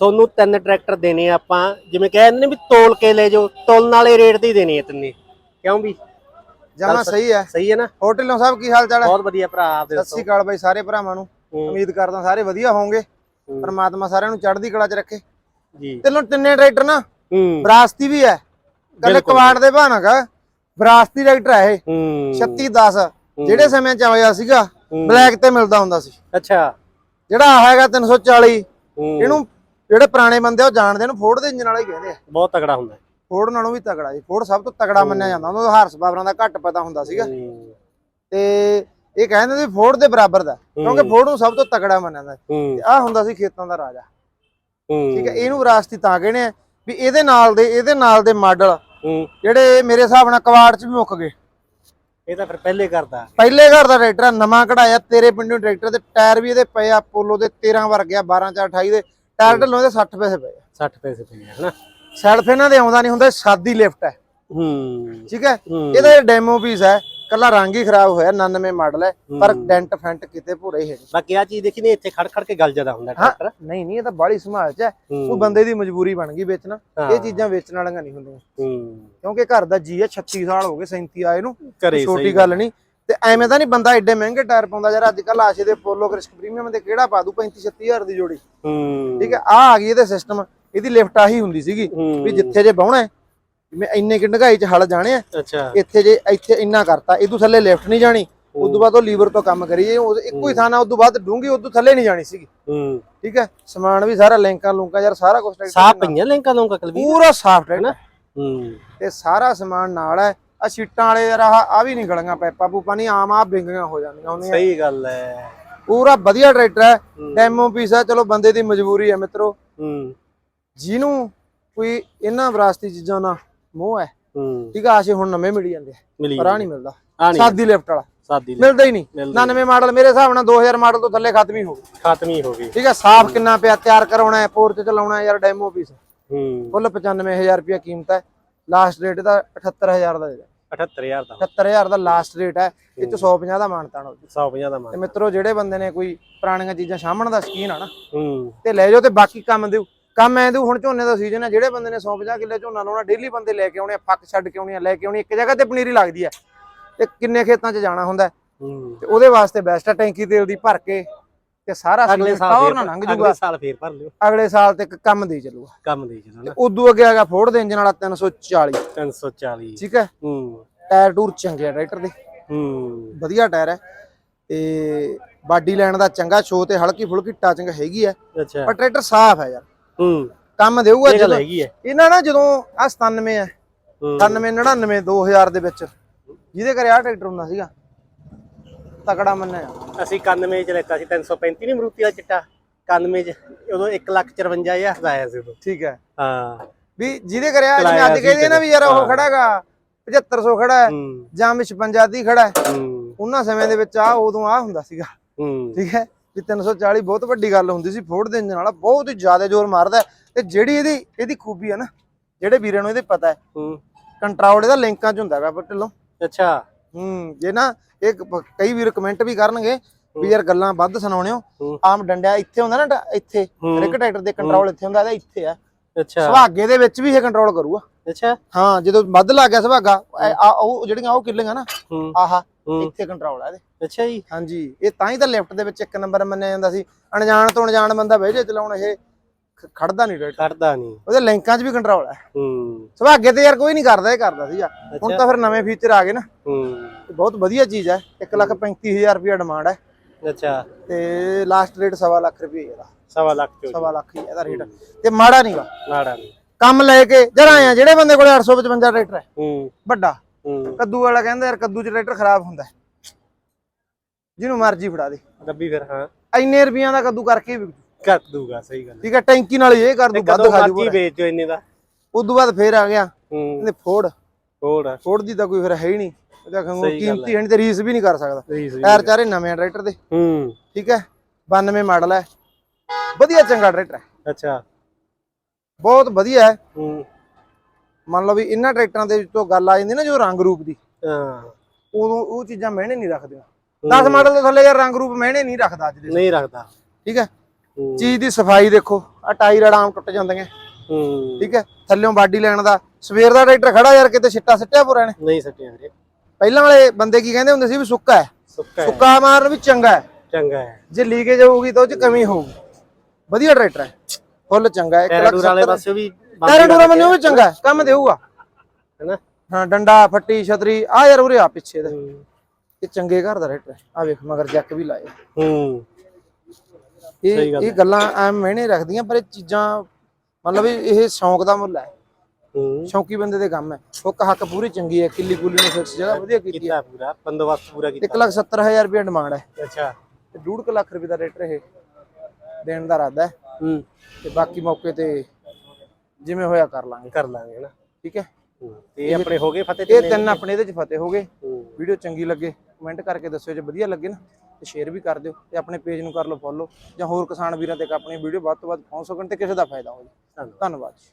ਸੋਨੂੰ ਤਿੰਨ ਟਰੈਕਟਰ ਦੇਣੇ ਆ ਆਪਾਂ ਜਿਵੇਂ ਕਹਿੰਦੇ ਨੇ ਵੀ ਤੋਲ ਕੇ ਲੈ ਜਾਓ ਤੋਲਣ ਵਾਲੇ ਰੇਟ ਤੇ ਹੀ ਦੇਣੇ ਆ ਤਿੰਨੇ। ਕਿਉਂ ਵੀ? ਜਮਾ ਸਹੀ ਹੈ। ਸਹੀ ਹੈ ਨਾ? ਹੋਟਲੋਂ ਸਾਹਿਬ ਕੀ ਹਾਲ ਚਾਲ ਹੈ? ਬਹੁਤ ਵਧੀਆ ਭਰਾ ਆਪਦੇ ਸਤਿ ਸ੍ਰੀ ਅਕਾਲ ਬਾਈ ਸਾਰੇ ਭਰਾਵਾਂ ਨੂੰ। ਉਮੀਦ ਕਰਦਾ ਸਾਰੇ ਵਧੀਆ ਹੋਵੋਗੇ ਪਰਮਾਤਮਾ ਸਾਰਿਆਂ ਨੂੰ ਚੜ੍ਹਦੀ ਕਲਾ 'ਚ ਰੱਖੇ। ਜੀ। ਤੈਨੂੰ ਤਿੰਨੇ ਟਰੈਕਟਰ ਨਾ ਵਿਰਾਸਤੀ ਵੀ ਹੈ। ਗੱਲ। ਕਵਾੜ ਦੇ ਕਾ ਵਿਰਾਸਤੀ ਟਰੈਕਟਰ ਹੈ ਇਹ। ਹੂੰ। 36 10 ਜਿਹੜੇ ਸਮੇਂ ਚ ਆਇਆ ਸੀਗਾ। ਬਲੈਕ ਤੇ ਮਿਲਦਾ ਹੁੰਦਾ ਸੀ। ਅੱਛਾ। ਜਿਹੜਾ ਆਹ ਹੈਗਾ 340 ਹੂੰ, ਇਹਨੂੰ ਜਿਹੜੇ ਪੁਰਾਣੇ ਬੰਦੇ ਆ ਉਹ ਜਾਣਦੇ ਨੇ ਫੋਰਡ ਦੇ ਇੰਜਨ ਵਾਲੇ ਹੀ ਕਹਿੰਦੇ ਆ। ਬਹੁਤ ਤਗੜਾ ਹੁੰਦਾ। ਫੋਰਡ ਨਾਲੋਂ ਵੀ ਤਗੜਾ ਜੀ ਫੋਰਡ ਸਭ ਤੋਂ ਤਗੜਾ ਮੰਨਿਆ ਜਾਂਦਾ ਉਹਨੂੰ ਹਾਰਸ ਪਾਵਰਾਂ ਦਾ ਘੱਟ ਪਤਾ ਹੁੰਦਾ ਸੀਗਾ। ਹੂੰ, ਤੇ ਇਹ ਕਹਿੰਦੇ ਸੀ ਫੋਰਡ ਦੇ ਬਰਾਬਰ ਦਾ ਕਿਉਂਕਿ। ਫੋਰਡ ਨੂੰ ਸਭ ਤੋਂ ਤਗੜਾ ਮੰਨਿਆ ਜਾਂਦਾ ਹੂੰ। ਆ ਹੁੰਦਾ ਸੀ ਖੇਤਾਂ ਦਾ ਰਾਜਾ। ਹੂੰ। ਠੀਕ ਹੈ ਇਹਨੂੰ ਵਿਰਾਸਤੀ ਤਾਂ ਕਹਿੰਦੇ ਆ ਵੀ ਇਹਦੇ ਨਾਲ ਦੇ ਇਹਦੇ ਨਾਲ ਦੇ ਮਾਡਲ ਹੂੰ। ਜਿਹੜੇ ਮੇਰੇ ਹਿਸਾਬ ਨਾਲ ਕਵਾੜ 'ਚ ਵੀ ਮੁੱਕ ਗਏ। ਇਹ ਤਾਂ ਫਿਰ ਪਹਿਲੇ ਕਰਦਾ ਪਹਿਲੇ ਘਰ ਦਾ ਟਰੈਕਟਰ ਆ, ਨਵਾਂ ਕਢਾਇਆ ਤੇਰੇ ਪਿੰਡੋਂ ਟਰੈਕਟਰ ਦੇ ਟਾਇਰ ਵੀ ਇਹਦੇ ਪਏ ਆ ਪੋਲੋ ਦੇ 13 ਵਰ ਗਿਆ 12 4 28 ਦੇ। ਟਾਇਰ ਢੱਲੋਂ ਇਹਦੇ 60 ਪੈਸੇ ਪਏ ਆ। 60 ਪੈਸੇ ਪਏ ਹਨਾ? ਸੈਲਫ ਇਹਨਾਂ ਦੇ ਆਉਂਦਾ ਨਹੀਂ ਹੁੰਦਾ ਸਾਦੀ ਲਿਫਟ ਹੈ। ਹੂੰ। ਠੀਕ ਹੈ? ਇਹਦਾ ਡੈਮੋ ਪੀਸ ਹੈ ਕੱਲਾ ਰੰਗ ਹੀ ਖਰਾਬ ਹੋਇਆ 99 ਮਾਡਲ ਹੈ ਪਰ। ਡੈਂਟ ਫੈਂਟ ਕਿਤੇ ਭੂਰੇ ਹੀ ਹੈ ਨਹੀਂ। ਬਾਕੀ ਆ ਚੀਜ਼ ਦੇਖੀ ਨੇ ਇੱਥੇ ਖੜ ਖੜ ਕੇ ਗਲ ਜ਼ਿਆਦਾ ਹੁੰਦਾ ਟਰੈਕਟਰ ਨਹੀਂ ਨਹੀਂ ਇਹ ਤਾਂ ਬਾਹਲੀ ਸੰਭਾਲ ਚ ਹੈ। ਉਹ ਬੰਦੇ ਦੀ ਮਜਬੂਰੀ ਬਣ ਗਈ ਵੇਚਣਾ। ਇਹ ਚੀਜ਼ਾਂ ਵੇਚਣ ਵਾਲੀਆਂ ਨਹੀਂ ਹੁੰਦੀਆਂ। ਹੂੰ। ਕਿਉਂਕਿ ਘਰ ਦਾ ਜੀ ਹੈ 36 ਸਾਲ ਹੋ ਗਏ 37 ਆਏ ਨੂੰ ਛੋਟੀ ਗੱਲ। ਨਹੀਂ। ਤੇ ਐਵੇਂ ਤਾਂ ਨਹੀਂ ਬੰਦਾ ਐਡੇ ਮਹਿੰਗੇ ਟਾਇਰ ਪਾਉਂਦਾ ਯਾਰ ਅੱਜ ਕੱਲ ਆਸ਼ੇ ਦੇ ਪੋਲੋ ਕ੍ਰਿਸਕ ਪ੍ਰੀਮੀਅਮ ਦੇ ਕਿਹੜਾ ਪਾ ਦੂ 35 36000 ਦੀ ਜੋੜੀ। ਠੀਕ ਹੈ ਆ ਆ ਗਈ ਇਹਦੇ ਸਿਸਟਮ ਇਹਦੀ ਲਿਫਟ ਆਹੀ ਹੁੰਦੀ ਸੀਗੀ ਵੀ ਜਿੱਥੇ ਜੇ ਬਾਉਣਾ ਹੈ, ਜਿਵੇਂ ਇੰਨੇ ਕਿ ਢਗਾਈ ਚ ਹਲ ਜਾਣੇ ਆ। ਅੱਛਾ। ਇੱਥੇ ਜੇ ਇੱਥੇ ਇੰਨਾ ਕਰਤਾ ਇਦੋਂ ਥੱਲੇ ਲਿਫਟ ਨਹੀਂ ਜਾਣੀ। ਉਦੋਂ ਬਾਅਦ ਉਹ ਲੀਵਰ ਤੋਂ ਕੰਮ ਕਰੀਏ ਉਹ ਇੱਕੋ ਹੀ ਥਾਂ ਨਾਲ ਉਦੋਂ ਬਾਅਦ ਡੂੰਗੀ ਉਦੋਂ ਥੱਲੇ ਨਹੀਂ ਜਾਣੀ ਸੀਗੀ। ਹੂੰ। ਠੀਕ ਹੈ ਸਮਾਨ ਵੀ ਸਾਰਾ ਲਿੰਕਾਂ ਲੁੰਕਾਂ ਯਾਰ ਸਾਰਾ ਕੁਝ ਸਾਫ਼ ਪਈਆਂ ਲਿੰਕਾਂ ਲੋਕਾਂ ਕਲਵੀ ਪੂਰਾ ਸਾਫਟ ਹੈ ਹੈਨਾ? ਹੂੰ। ਤੇ ਸਾਰਾ ਸਮਾਨ ਨਾਲ ਹੈ ਆ ਸ਼ੀਟਾਂ ਵਾਲੇ ਯਾਰ ਆ ਵੀ ਨਹੀਂ ਗਲੀਆਂ ਪੈਪਾ ਪੂਪਾ ਨਹੀਂ ਆਮ ਆ ਬਿੰਗੀਆਂ ਹੋ ਜਾਂਦੀਆਂ ਉਹਨੀਆਂ ਸਹੀ ਗੱਲ ਹੈ ਪੂਰਾ ਵਧੀਆ ਟਰੈਕਟਰ ਹੈ। ਡੈਮੋ ਪੀਸ ਹੈ ਚਲੋ ਬੰਦੇ ਦੀ ਮਜਬੂਰੀ ਹੈ ਮਿੱਤਰੋ। ਹੂੰ। ਜਿਹਨੂੰ ਕੋਈ ਇਹਨਾਂ ਵਿਰਾਸਤੀ ਚੀਜ਼ਾਂ ਨਾਲ ਮੋਹ ਹੈ। ਠੀਕ ਆ ਆਸ਼ੇ ਹੁਣ ਨਵੇਂ ਮਿਲ ਜਾਂਦੇ ਆ। ਪਰ ਆ ਨਹੀਂ ਮਿਲਦਾ। ਆ ਸਾਦੀ ਲਿਫਟ ਵਾਲਾ। ਸਾਦੀ ਮਿਲਦਾ ਹੀ ਨਹੀਂ। ਮਿਲਦਾ 99 ਮਾਡਲ ਮੇਰੇ ਹਿਸਾਬ ਨਾਲ 2000 ਮਾਡਲ ਤੋਂ ਥੱਲੇ ਖਤਮ ਹੀ ਹੋ ਗਈ ਖਤਮ ਹੀ ਹੋ ਗਈ। ਠੀਕ ਹੈ ਸਾਫ਼ ਕਿੰਨਾ ਪਿਆ ਤਿਆਰ ਕਰਾਉਣਾ ਹੈ ਪੋਰਚ ਚਲਾਉਣਾ ਯਾਰ ਡੈਮੋ ਪੀਸ ਹੂੰ। ਫੁੱਲ 95000 ਰੁਪਏ ਕੀਮਤ ਹੈ ਲਾਸਟ ਰੇਟ ਦਾ 78000 ਦਾ ਦੇ ਦੇ 78000 ਦਾ। 78000 ਦਾ ਲਾਸਟ ਰੇਟ ਹੈ। ਇਹ ਚ 150 ਦਾ ਮਾਨਤਾਨ ਹੋ 150 ਦਾ ਤੇ ਮਾਨ ਮਿੱਤਰੋ ਜਿਹੜੇ ਬੰਦੇ ਨੇ ਕੋਈ ਪੁਰਾਣੀਆਂ ਚੀਜ਼ਾਂ ਸਾਹਮਣ ਦਾ ਸ਼ਕੀਨ ਆ ਨਾ ਤੇ ਲੈ ਜਾਓ ਤੇ ਬਾਕੀ ਕੰਮ ਦਿਓ। ਕੰਮ ਐ ਦਿਓ ਹੁਣ ਝੋਨੇ ਦਾ ਸੀਜ਼ਨ ਹੈ। ਜਿਹੜੇ ਬੰਦੇ ਨੇ 150 ਕਿੱਲੇ ਝੋਨਾ ਲਾਉਣਾ ਡੇਲੀ ਬੰਦੇ ਲੈ ਕੇ ਆਉਣੇ ਆ ਫੱਕ ਛੱਡ ਕੇ ਆਉਣੀ ਆ ਲੈ ਕੇ ਆਉਣੀ ਇੱਕ ਜਗ੍ਹਾ ਤੇ ਪਨੀਰੀ ਲੱਗਦੀ ਹੈ ਤੇ ਕਿੰਨੇ ਖੇਤਾਂ 'ਚ ਜਾਣਾ ਹੁੰਦਾ। ਤੇ ਉਹਦੇ ਵਾਸਤੇ ਬੈਸਟ ਹੈ ਟੈਂਕੀ ਤੇਲ ਦੀ ਭਰ ਕੇ। ਤੇ ਸਾਰਾ ਅਗਲੇ ਸਾਲ ਟੌਰ ਫੇਰ ਨਾ ਲੰਘ ਅਗਲੇ ਜੂਗਾ ਸਾਲ ਫੇਰ ਭਰ ਲਿਓ। ਅਗਲੇ ਸਾਲ ਤੱਕ ਕੰਮ ਦੇ ਚੱਲੂਗਾ। ਕੰਮ ਦੇ ਨਾ। ਉਦੋਂ ਅੱਗੇ ਹੈਗਾ ਫੋਰਡ ਦੇ ਇੰਜਨ ਵਾਲਾ 340 340 ਠੀਕ ਹੈ? ਹੂੰ। ਟਾਇਰ ਟੂਰ ਚੰਗੇ ਆ ਟਰੈਕਟਰ ਦੇ। ਹੂੰ। ਵਧੀਆ ਟਾਇਰ ਹੈ। ਤੇ ਬਾਡੀ ਲੈਣ ਦਾ ਚੰਗਾ ਸ਼ੋ ਤੇ ਹਲਕੀ ਫੁਲਕੀ ਟਾਚਿੰਗ ਹੈਗੀ ਹੈ। ਅੱਛਾ। ਪਰ ਟਰੈਕਟਰ ਸਾਫ਼ ਹੈ ਯਾਰ। ਹੂੰ। ਕੰਮ ਦੇਊਗਾ ਜਦੋਂ ਇਹਨਾਂ ਨਾ ਜਦੋਂ ਆ 97 ਹੈ। ਹੂੰ। 98 99 2000 ਦੇ ਵਿੱਚ। ਜਿਹਦੇ ਘਰੇ ਆ ਟਰੈਕਟਰ ਹੁੰਦਾ ਸੀਗਾ। ਤਕੜਾ ਮੰਨਿਆ ਅਸੀਂ 91 ਚ ਲੈਤਾ ਸੀ 335 ਨਹੀਂ ਮਰੂਤੀ ਦਾ ਚਿੱਟਾ 91 ਚ ਉਦੋਂ 155000 ਦਾ ਆਇਆ ਸੀ ਉਦੋਂ। ਠੀਕ ਹੈ। ਹਾਂ। ਵੀ ਜਿਹਦੇ ਘਰੇ ਆ ਜਿਵੇਂ ਅੱਜ ਕਹਿੰਦੇ ਨਾ ਵੀ ਯਾਰ ਉਹ ਹਾਂ। ਖੜਾ ਹੈਗਾ 7500 ਖੜਾ ਹੈ ਹੂੰ। ਜਾਂ ਵੀ 56 ਦੀ ਖੜਾ ਹੈ ਹੂੰ। ਉਹਨਾਂ ਸਮੇਂ ਦੇ ਵਿੱਚ ਆ ਉਦੋਂ ਆ ਹੁੰਦਾ ਸੀਗਾ। ਹੂੰ। ਠੀਕ ਹੈ? ਵੀ 340 ਬਹੁਤ ਵੱਡੀ ਗੱਲ ਹੁੰਦੀ ਸੀ ਫੋਰਡ ਦੇ ਇੰਜਨ ਵਾਲਾ ਬਹੁਤ ਹੀ ਜ਼ਿਆਦਾ ਜ਼ੋਰ ਮਾਰਦਾ ਹੈ। ਤੇ ਜਿਹੜੀ ਇਹਦੀ ਇਹਦੀ ਖੂਬੀ ਹੈ ਨਾ ਜਿਹੜੇ ਵੀਰਾਂ ਨੂੰ ਇਹਦੇ ਪਤਾ ਹੈ ਹੂੰ। ਕੰਟਰੋਲ ਇਹਦਾ ਲਿੰਕਾਂ 'ਚ ਹੁੰਦਾ ਹੈਗਾ ਢਿੱਲੋਂ ਅੱਛਾ। ਹੂੰ ਜੇ ਨਾ ਇਹ ਕਈ ਵੀਰ ਕਮੈਂਟ ਵੀ ਕਰਨਗੇ ਵੀ ਯਾਰ ਗੱਲਾਂ ਵੱਧ ਸੁਣਾਉਣੇ ਹੋ। ਹੂੰ। ਆਮ ਡੰਡਿਆ ਇੱਥੇ ਹੁੰਦਾ ਨਾ ਡ- ਇੱਥੇ ਹੂੰ। ਇੱਕ ਟਰੈਕਟਰ ਦੇ ਕੰਟਰੋਲ ਇੱਥੇ ਹੁੰਦਾ ਇਹਦਾ ਇੱਥੇ ਆ। ਅੱਛਾ। ਸੁਹਾਗੇ ਦੇ ਵਿੱਚ ਵੀ ਇਹ ਕੰਟਰੋਲ ਕਰੂਗਾ। ਅੱਛਾ। ਹਾਂ ਜਦੋਂ ਵੱਧ ਲੱਗ ਗਿਆ ਸੁਹਾਗਾ ਇਹ- ਆ ਉਹ ਜਿਹੜੀਆਂ ਉਹ ਕਿੱਲੀਆਂ ਨਾ ਹੂੰ। ਆਹਾ ਹੂੰ। ਇੱਥੇ ਕੰਟਰੋਲ ਆ ਇਹਦੇ। ਅੱਛਾ ਜੀ। ਹਾਂਜੀ ਇਹ ਤਾਂ ਹੀ ਤਾਂ ਲਿਫਟ ਦੇ ਵਿੱਚ ਇੱਕ ਨੰਬਰ ਮੰਨਿਆ ਜਾਂਦਾ ਸੀ। ਅਣਜਾਣ ਤੋਂ ਅਣਜਾਣ ਬੰਦਾ ਬਹਿ ਜੇ ਚਲਾਉਣ ਇਹ ਖੜਦਾ ਨਹੀਂ ਟਰੈਕਟਰ ਕੱਢਦਾ ਨਹੀਂ। ਉਹਦੇ ਲਿੰਕਾਂ 'ਚ ਵੀ ਕੰਟਰੋਲ ਹੈ। ਹੂੰ। ਸੁਹਾਗੇ ਤੇ ਯਾਰ ਕੋਈ ਨਹੀਂ ਕਰਦਾ ਇਹ ਕਰਦਾ ਸੀਗਾ। ਹੁਣ ਤਾਂ ਫਿਰ ਨਵੇਂ ਫੀਚਰ ਆ ਗਏ ਨਾ। ਹੂੰ। ਬਹੁਤ ਵਧੀਆ ਚੀਜ਼ ਹੈ। 135000 ਰੁਪਏ ਡਿਮਾਂਡ ਹੈ। ਅੱਛਾ। ਤੇ ਲਾਸਟ ਰੇਟ ਸਵਾ ਲੱਖ ਰੁਪਏ ਇਹਦਾ। ਸਵਾ ਲੱਖ ਚੋ ਸਵਾ ਲੱਖ ਹੀ ਇਹਦਾ ਰੇਟ ਤੇ ਮਾੜਾ ਨਹੀਂਗਾ ਨਾੜਾ ਨਹੀਂ। ਕੰਮ ਲੈ ਕੇ ਜਰਾ ਆਇਆ ਜਿਹੜੇ ਬੰਦੇ ਕੋਲੇ 855 ਟਰੈਕਟਰ ਹੈ। ਹੂੰ। ਵੱਡਾ। ਹੂੰ। ਕੱਦੂ ਵਾਲਾ ਕਹਿੰਦਾ ਯਾਰ ਕੱਦੂ ਚ ਟਰੈਕਟਰ ਖਰਾਬ ਹੁੰਦਾ ਹੈ। ਜਿਹਨੂੰ ਮਰਜ਼ੀ ਫੜਾ ਦੇ। ਰੱਬੀ ਫਿਰ ਹਾਂ। ਇੰਨੇ ਰੁਪਈਆਂ ਦਾ ਕੱਦੂ ਕਰਕੇ ਵੀ ਕਰ ਦੂਗਾ ਸਹੀ ਗੱਲ ਠੀਕ ਹੈ ਟੈਂਕੀ ਨਾਲ ਇਹ ਕਰ ਦੂ ਵੱਧ ਖਾ ਜੂਗਾ ਵੇਚੋ ਇੰਨੇ ਦਾ। ਉਦੋਂ ਬਾਅਦ ਫੇਰ ਆ ਗਿਆ। ਹੂੰ। ਇਹਨੇ ਫੋੜ। ਹੋਰ ਫੋੜ ਦੀ ਤਾਂ ਕੋਈ ਫਿਰ ਹੈ ਹੀ ਨਹੀਂ। ਇਹਦਾ ਖੰਗੋ ਕੀਮਤੀ ਹੈ। ਤੇ ਰੀਸ ਵੀ ਨਹੀਂ ਕਰ ਸਕਦਾ। ਟਾਇਰ ਚਾਰੇ ਨਵੇਂ ਟਰੈਕਟਰ ਦੇ। ਹੂੰ। ਠੀਕ ਹੈ 92 ਮਾਡਲ ਹੈ। ਵਧੀਆ ਚੰਗਾ ਟਰੈਕਟਰ ਹੈ। ਅੱਛਾ। ਬਹੁਤ ਵਧੀਆ ਹੈ। ਹੂੰ। ਮੰਨ ਲਓ ਵੀ ਇਹਨਾਂ ਟਰੈਕਟਰਾਂ ਦੇ ਵਿੱਚੋਂ ਗੱਲ ਆ ਜਾਂਦੀ ਨਾ ਜੋ ਰੰਗ ਰੂਪ ਦੀ। ਹਾਂ। ਉਦੋਂ ਉਹ ਚੀਜ਼ਾਂ ਮਹਿਣੇ ਨਹੀਂ ਰੱਖਦੀਆਂ। 10 ਮਾਡਲ ਤੋਂ ਥੱਲੇ ਯਾਰ ਰੰਗ ਰੂਪ ਮਹਿਣੇ ਨਹੀਂ ਰੱਖਦਾ ਅੱਜ ਦੇ ਨਹੀਂ ਰੱਖਦਾ। ਠੀਕ ਹੂੰ। ਚੀਜ਼ ਦੀ ਸਫ਼ਾਈ ਦੇਖੋ ਆ ਟਾਈ ਰੜਾਮ ਟੁੱਟ ਜਾਂਦੀਆਂ। ਠੀਕ ਹੈ? ਥੱਲਿਓਂ ਬਾਡੀ ਲੈਣ ਦਾ ਸਵੇਰ ਦਾ ਟਰੈਕਟਰ ਖੜਾ ਯਾਰ ਕਿਤੇ ਛਿੱਟਾ ਸਿੱਟਿਆ ਪੁਰਾ ਨੇ ਨਹੀਂ ਸੱਟਿਆ ਵੀਰੇ। ਪਹਿਲਾਂ ਵਾਲੇ ਬੰਦੇ ਕੀ ਕਹਿੰਦੇ ਹੁੰਦੇ ਸੀ ਵੀ ਸੁੱਕਾ ਹੈ। ਸੁੱਕਾ ਹੈ। ਸੁੱਕਾ ਮਾਰਨ ਵੀ ਚੰਗਾ ਹੈ। ਚੰਗਾ ਹੈ। ਜੇ ਲੀਕੇਜ ਹੋਊਗੀ ਤਾਂ ਉਹ ਚ ਕਮੀ ਹੋਊਗੀ। ਵਧੀਆ ਟਰੈਕਟਰ ਹੈ। ਫੁੱਲ ਚੰਗਾ ਹੈ। ਇੱਕ ਲੱਖ ਟੈਰਾਡੂਰ ਵਾਲੇ ਪਾਸੇ ਵੀ ਟੈਰਾਡੂਰਾ ਮੈਨੂੰ ਵੀ ਚੰਗਾ ਹੈ, ਕੰਮ ਦੇਊਗਾ। ਹੈਨਾ? ਹਾਂ ਡੰਡਾ ਫੱਟੀ ਛਤਰੀ ਆ ਯਾਰ ਉਰੇ ਆ ਪਿੱਛੇ ਦਾ। ਇਹ ਚੰਗੇ ਘਰ ਦਾ ਟਰੈਕਟਰ ਆ ਵੇਖ ਮਗਰ ਜੱਕ ਵੀ ਲਾਏ। ਹੂੰ। ਇਹ ਇਹ ਗੱਲਾਂ ਐ ਮਹਿਣੇ ਰੱਖਦੀਆਂ ਪਰ ਇਹ ਚੀਜ਼ਾਂ ਮਤਲਬ ਇਹ ਸ਼ੌਂਕ ਦਾ ਮੁੱਲ ਹੈ। ਹੂੰ। ਸ਼ੌਂਕੀ ਬੰਦੇ ਦੇ ਕੰਮ ਹੈ। ਹੁੱਕ ਹੱਕ ਪੂਰੀ ਚੰਗੀ ਹੈ ਕਿੱਲੀ ਕੁੱਲੀ ਨੇ ਫਿਕਸ ਜਗ੍ਹਾ ਵਧੀਆ ਕੀਤੀ ਹੈ। ਪੂਰਾ ਬੰਦੋਬਸਤ ਪੂਰਾ ਕੀਤਾ। 1 ਲੱਖ 70 ਹਜ਼ਾਰ ਰੁਪਏ ਡਿਮਾਂਡ ਹੈ। ਅੱਛਾ। ਤੇ 2.5 ਲੱਖ ਰੁਪਏ ਦਾ ਟਰੈਕਟਰ ਇਹ ਦੇਣ ਦਾ ਇਰਾਦਾ ਹੈ। ਹੂੰ। ਤੇ ਬਾਕੀ ਮੌਕੇ ਤੇ ਜਿਵੇਂ ਹੋਇਆ ਕਰ ਲਾਂਗੇ। ਕਰ ਲਾਂਗੇ ਹਨਾ। ਠੀਕ ਹੈ? ਤੇ ਇਹ ਆਪਣੇ ਹੋ ਗਏ ਫਤਿਹ ਇਹ ਤਿੰਨ ਆਪਣੇ ਇਹਦੇ ਚ ਫਤਿਹ ਹੋ ਗਏ। ਵੀਡੀਓ ਚੰਗੀ ਲੱਗੇ ਕਮੈਂਟ ਕਰਕੇ ਦੱਸਿਓ ਜੇ ਵਧੀਆ ਲੱਗੇ ਨਾ। ਤੇ ਸ਼ੇਅਰ ਵੀ ਕਰ ਦਿਓ ਤੇ ਆਪਣੇ ਪੇਜ ਨੂੰ ਕਰ ਲਓ ਫੋਲੋ ਜਾਂ ਹੋਰ ਕਿਸਾਨ ਵੀਰਾਂ ਤੱਕ ਆਪਣੀ ਵੀਡੀਓ ਵੱਧ ਤੋਂ ਵੱਧ ਪਹੁੰਚ ਸਕਣ ਤੇ ਕਿਸੇ ਦਾ ਫਾਇਦਾ ਹੋ ਧੰਨਵਾਦ। ਧੰਨਵਾਦ ਜੀ।